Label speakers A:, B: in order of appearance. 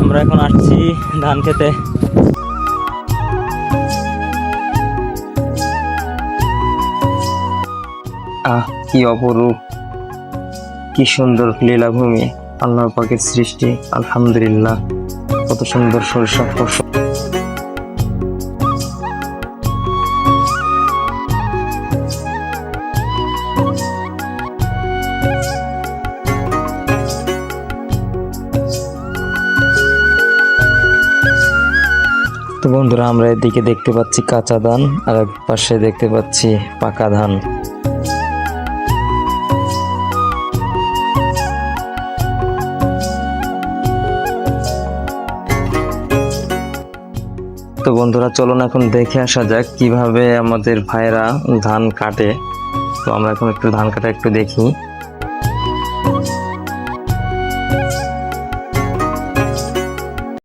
A: আমরা এখন আসছি ধান খেতে।
B: আহ, কি অপরূপ। কি সুন্দর লীলাভূমি আল্লাহ পাকের সৃষ্টি, আলহামদুলিল্লাহ। কত সুন্দর সরিষা তো বন্ধুরা, আমরা এদিকে দেখতে পাচ্ছি কাঁচা ধান, আর এক পাশে দেখতে পাচ্ছি পাকা ধান। তো বন্ধুরা, চলুন এখন দেখে আসা যাক কীভাবে আমাদের ভাইরা ধান কাটে। তো আমরা এখন একটু ধান কাটা একটু দেখি।